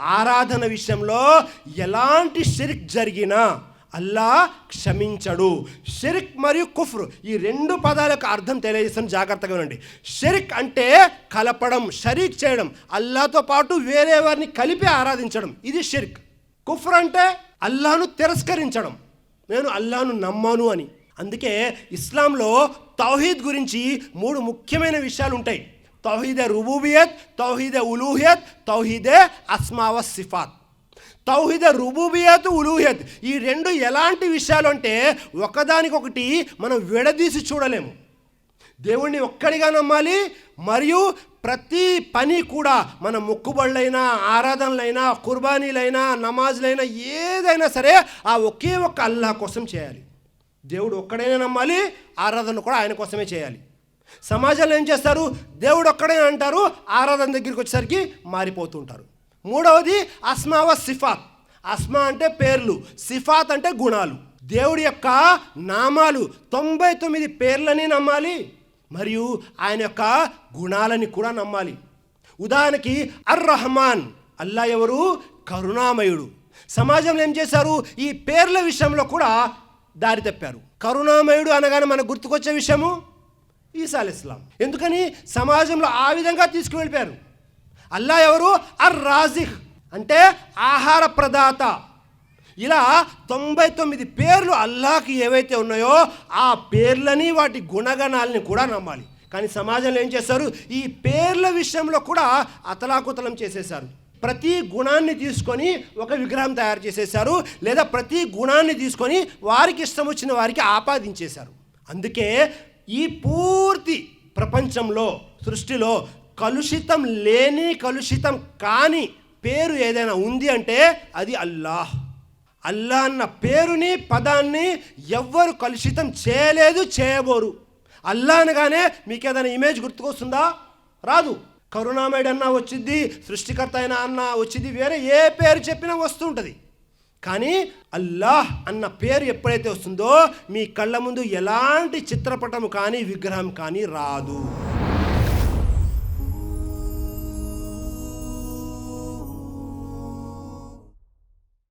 ఆరాధన విషయంలో ఎలాంటి షిరిక్ జరిగినా అల్లా క్షమించడు. షిరిక్ మరియు కుఫ్ర్ ఈ రెండు పదాల యొక్క అర్థం తెలియజేస్తాను. జాగ్రత్తగా వినండి. షిరిక్ అంటే కలపడం షరీక్ చేయడం అల్లాతో పాటు వేరే వారిని కలిపి ఆరాధించడం. ఇది షిరిక్. కుఫ్ర్ అంటే అల్లాను తిరస్కరించడం. నేను అల్లాను నమ్మను అని. అందుకే ఇస్లాంలో తౌహీద్ గురించి మూడు ముఖ్యమైన విషయాలు ఉంటాయి. తౌహీదే రుబూబియత్ తౌహీదే ఉలూహియత్ తౌహీదే అస్మావ సిఫాత్ తౌహిద రుబూబియత్ ఉలూహియత్ ఈ రెండు ఎలాంటి విషయాలు అంటే ఒకదానికొకటి మనం విడదీసి చూడలేము. దేవుణ్ణి ఒక్కడిగా నమ్మాలి మరియు ప్రతి పని కూడా మన మొక్కుబళ్ళైనా ఆరాధనలైనా కుర్బానీలైనా నమాజులైనా ఏదైనా సరే ఆ ఒకే ఒక్క అల్లా కోసం చేయాలి. దేవుడు ఒక్కడైనా నమ్మాలి ఆరాధన కూడా ఆయన కోసమే చేయాలి. సమాజంలో ఏం చేస్తారు? దేవుడు ఒక్కడే అంటారు ఆరాధన దగ్గరికి వచ్చేసరికి మారిపోతుంటారు. మూడవది అస్మావ సిఫాత్. అస్మా అంటే పేర్లు సిఫాత్ అంటే గుణాలు. దేవుడి యొక్క నామాలు తొంభై తొమ్మిది పేర్లని నమ్మాలి మరియు ఆయన యొక్క గుణాలని కూడా నమ్మాలి. ఉదాహరణకి అర్ రహమాన్ అల్లా ఎవరు? కరుణామయుడు. సమాజంలో ఏం చేశారు? ఈ పేర్ల విషయంలో కూడా దారి తప్పారు. కరుణామయుడు అనగానే మనకు గుర్తుకొచ్చే విషయము? ఈసా ఇస్లాం. ఎందుకని? సమాజంలో ఆ విధంగా తీసుకువెళ్ళిపోయారు. అల్లా ఎవరు? అర్ రాజిహ్ అంటే ఆహార ప్రదాత. ఇలా తొంభై తొమ్మిది పేర్లు అల్లాకి ఏవైతే ఉన్నాయో ఆ పేర్లని వాటి గుణగణాలని కూడా నమ్మాలి. కానీ సమాజంలో ఏం చేస్తారు? ఈ పేర్ల విషయంలో కూడా అతలాకుతలం చేసేశారు. ప్రతి గుణాన్ని తీసుకొని ఒక విగ్రహం తయారు చేసేశారు. లేదా ప్రతి గుణాన్ని తీసుకొని వారికి ఇష్టం వచ్చిన వారికి ఆపాదించేశారు. అందుకే ఈ పూర్తి ప్రపంచంలో సృష్టిలో కలుషితం లేని కలుషితం కాని పేరు ఏదైనా ఉంది అంటే అది అల్లాహ్. అల్లా అన్న పేరుని పదాన్ని ఎవ్వరు కలుషితం చేయలేదు చేయబోరు. అల్లా అనగానే మీకు ఏదైనా ఇమేజ్ గుర్తుకొస్తుందా? రాదు. కరుణామయుడు అన్న వచ్చింది సృష్టికర్త అయినా అన్న వచ్చింది వేరే ఏ పేరు చెప్పినా వస్తుంటుంది కానీ అల్లాహ్ అన్న పేరు ఎప్పుడైతే వస్తుందో మీ కళ్ళ ముందు ఎలాంటి చిత్రపటం కానీ విగ్రహం కానీ రాదు.